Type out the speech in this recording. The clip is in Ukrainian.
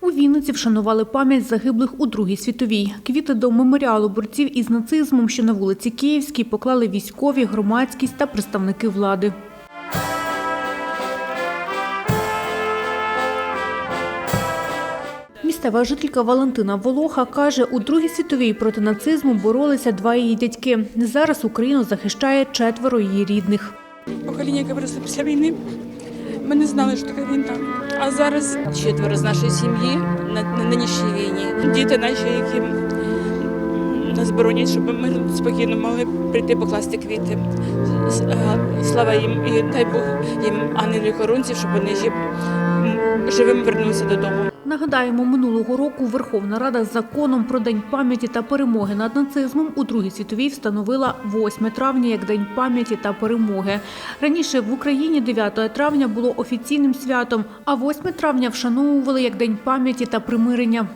У Вінниці вшанували пам'ять загиблих у Другій світовій. Квіти до меморіалу борців із нацизмом, що на вулиці Київській, поклали військові, громадськість та представники влади. Місцева жителька Валентина Волоха каже, у Другій світовій проти нацизму боролися два її дядьки. Зараз Україну захищає четверо її рідних. покоління, яке виросло після війни, ми не знали, що таке війна. А зараз четверо з нашої сім'ї на, на нинішній війні. Діти наші, які нас боронять, щоб ми спокійно могли прийти покласти квіти. Слава їм і дай Бог їм ангелів хоронців, щоб вони жив- м, живими вернулися додому. Нагадаємо, минулого року Верховна Рада законом про День пам'яті та перемоги над нацизмом у Другій світовій встановила 8 травня як День пам'яті та перемоги. Раніше в Україні 9 травня було офіційним святом, а 8 травня вшановували як День пам'яті та примирення.